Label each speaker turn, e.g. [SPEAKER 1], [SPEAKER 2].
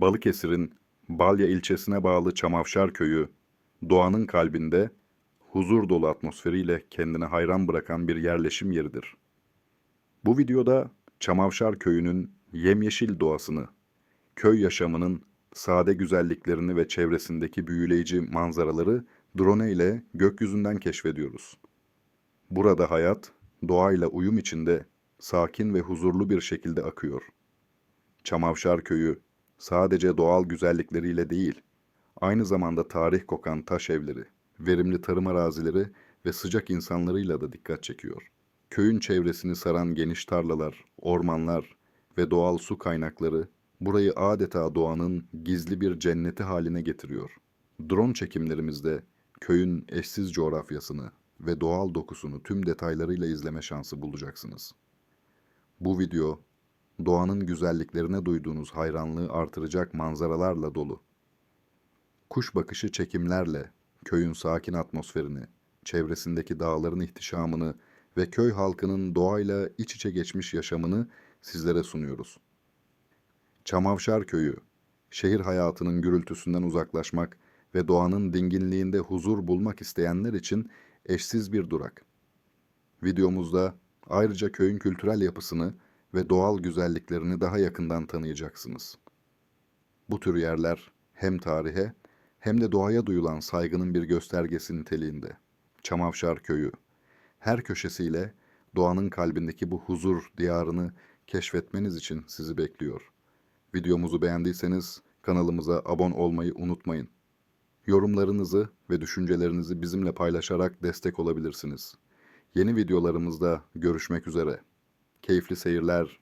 [SPEAKER 1] Balıkesir'in Balya ilçesine bağlı Çamavşar köyü, doğanın kalbinde huzur dolu atmosferiyle kendine hayran bırakan bir yerleşim yeridir. Bu videoda Çamavşar köyünün yemyeşil doğasını, köy yaşamının sade güzelliklerini ve çevresindeki büyüleyici manzaraları drone ile gökyüzünden keşfediyoruz. Burada hayat, doğayla uyum içinde sakin ve huzurlu bir şekilde akıyor. Çamavşar köyü sadece doğal güzellikleriyle değil, aynı zamanda tarih kokan taş evleri, verimli tarım arazileri ve sıcak insanlarıyla da dikkat çekiyor. Köyün çevresini saran geniş tarlalar, ormanlar ve doğal su kaynakları burayı adeta doğanın gizli bir cenneti haline getiriyor. Drone çekimlerimizde köyün eşsiz coğrafyasını ve doğal dokusunu tüm detaylarıyla izleme şansı bulacaksınız. Bu video doğanın güzelliklerine duyduğunuz hayranlığı artıracak manzaralarla dolu. Kuş bakışı çekimlerle köyün sakin atmosferini, çevresindeki dağların ihtişamını ve köy halkının doğayla iç içe geçmiş yaşamını sizlere sunuyoruz. Çamavşar Köyü, şehir hayatının gürültüsünden uzaklaşmak ve doğanın dinginliğinde huzur bulmak isteyenler için eşsiz bir durak. Videomuzda ayrıca köyün kültürel yapısını ve doğal güzelliklerini daha yakından tanıyacaksınız. Bu tür yerler hem tarihe hem de doğaya duyulan saygının bir göstergesi niteliğinde. Çamavşar Köyü, her köşesiyle doğanın kalbindeki bu huzur diyarını keşfetmeniz için sizi bekliyor. Videomuzu beğendiyseniz kanalımıza abone olmayı unutmayın. Yorumlarınızı ve düşüncelerinizi bizimle paylaşarak destek olabilirsiniz. Yeni videolarımızda görüşmek üzere. Keyifli seyirler,